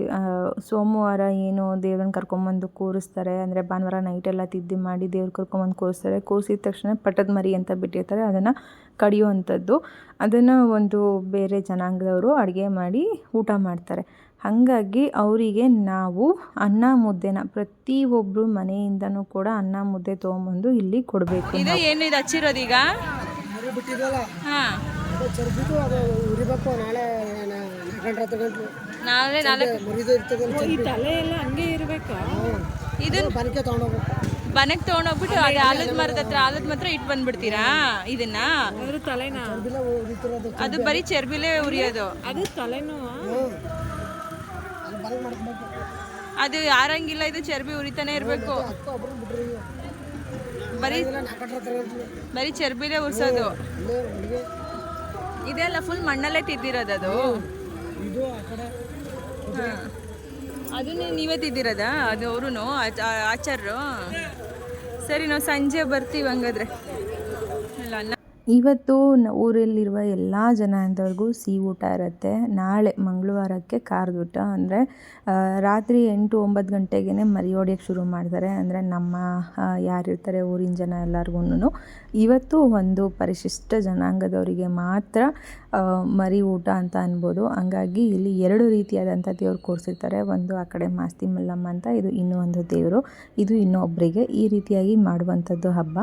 ಸೋಮವಾರ ಏನು ದೇವ್ರನ್ನ ಕರ್ಕೊಂಬಂದು ಕೂರಿಸ್ತಾರೆ, ಅಂದರೆ ಭಾನುವಾರ ನೈಟೆಲ್ಲ ತಿದ್ದಿ ಮಾಡಿ ದೇವ್ರ ಕರ್ಕೊಂಬಂದು ಕೂರಿಸ್ತಾರೆ. ಕೂರಿಸಿದ ತಕ್ಷಣ ಪಟ್ಟದ ಮರಿ ಅಂತ ಬಿಟ್ಟಿರ್ತಾರೆ, ಅದನ್ನು ಕಡಿಯುವಂಥದ್ದು. ಅದನ್ನು ಒಂದು ಬೇರೆ ಜನಾಂಗದವರು ಅಡುಗೆ ಮಾಡಿ ಊಟ ಮಾಡ್ತಾರೆ. ಹಾಗಾಗಿ ಅವರಿಗೆ ನಾವು ಅನ್ನ ಮುದ್ದೆನ ಪ್ರತಿಯೊಬ್ಬರು ಮನೆಯಿಂದನೂ ಕೂಡ ಅನ್ನ ಮುದ್ದೆ ತೊಗೊಂಬಂದು ಇಲ್ಲಿ ಕೊಡಬೇಕು ಇದು ಏನು ಇದು ಹಚ್ಚಿರೋದೀಗ ಹಾಂ. ಚರ್ಬಿಟ್ಟು ಅದು ಉರಿಬೇಕು ನಾಳೆ ಹಂಗೆ ಇರಬೇಕಾ? ಇದನ್ನ ಬನಕೆ ಬನಕ್ಕೆ ತೊಗೊಂಡೋಗ್ಬಿಟ್ಟು ಅದೇ ಆಲದ ಮರದ ಹತ್ರ ಆಲದ ಮಾತ್ರ ಇಟ್ಟು ಬಂದ್ಬಿಡ್ತೀರಾ ಇದನ್ನ? ತಲೆನ? ಅದು ಬರೀ ಚರ್ಬಿಲೇ ಉರಿಯೋದು. ಅದು ಅದು ಮಾಡ್ಬೇಕು ಅದು ಯಾರಂಗಿಲ್ಲ ಇದು ಚರ್ಬಿ ಉರಿತಾನೆ ಇರಬೇಕು. ಬರೀ ಬರೀ ಚರ್ಬಿಲೇ ಉರ್ಸೋದು. ಇದೆಲ್ಲ ಫುಲ್ ಮಣ್ಣಲ್ಲೇ ತಿದ್ದಿರೋದು ಅದು? ಅದನ್ನೇ ನೀವೇ ತಿದ್ದಿರೋದಾ ಅದು ಅವರು ಆಚಾರ್ರು? ಸರಿ ನಾವು ಸಂಜೆ ಬರ್ತೀವಿ ಹಂಗಾದ್ರೆ. ಇವತ್ತು ಊರಲ್ಲಿರುವ ಎಲ್ಲ ಜನ ಅಂಥವ್ರಿಗೂ ಸಿಹಿ ಊಟ ಇರುತ್ತೆ. ನಾಳೆ ಮಂಗಳವಾರಕ್ಕೆ ಕಾರ್ದೂಟ ಅಂದರೆ ರಾತ್ರಿ ಎಂಟು ಒಂಬತ್ತು ಗಂಟೆಗೇ ಮರಿ ಹೊಡ್ಯಕ್ಕೆ ಶುರು ಮಾಡ್ತಾರೆ. ಅಂದರೆ, ನಮ್ಮ ಯಾರಿರ್ತಾರೆ ಊರಿನ ಜನ ಎಲ್ಲರಿಗೂ ಇವತ್ತು ಒಂದು ಪರಿಶಿಷ್ಟ ಜನಾಂಗದವರಿಗೆ ಮಾತ್ರ ಮರಿ ಊಟ ಅಂತ ಅನ್ಬೋದು. ಹಂಗಾಗಿ ಇಲ್ಲಿ ಎರಡು ರೀತಿಯಾದಂಥ ದೇವರು ಕೂರಿಸಿರ್ತಾರೆ. ಒಂದು ಆ ಕಡೆ ಮಾಸ್ತಿ ಮಲ್ಲಮ್ಮ ಅಂತ, ಇದು ಇನ್ನೂ ಒಂದು ದೇವರು. ಇದು ಇನ್ನೊಬ್ಬರಿಗೆ ಈ ರೀತಿಯಾಗಿ ಮಾಡುವಂಥದ್ದು ಹಬ್ಬ.